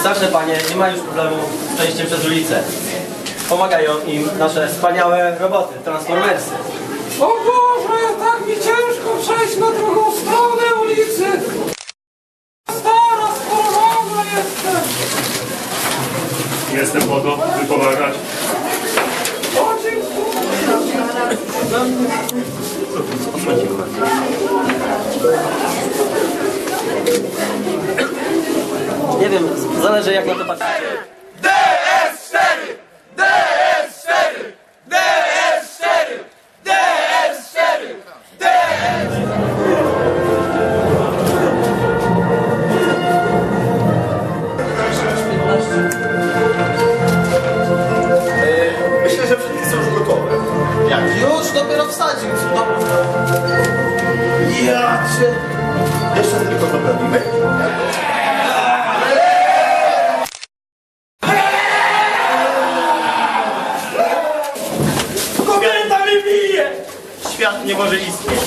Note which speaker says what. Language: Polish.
Speaker 1: Starsze panie nie mają już problemu z przejściem przez ulicę. Pomagają im nasze wspaniałe roboty, transformersy.
Speaker 2: O Boże, tak mi ciężko przejść na drugą stronę ulicy. Stara, schorowana jestem.
Speaker 3: Jestem po to, by pomagać.
Speaker 2: O, dziękuję.
Speaker 1: Wiem, zależy jak na to patrzycie.
Speaker 4: Myślę, że wszystkie są już gotowe. Jak?
Speaker 1: Już dopiero wsadził.
Speaker 4: Ja cię... Świat nie może istnieć.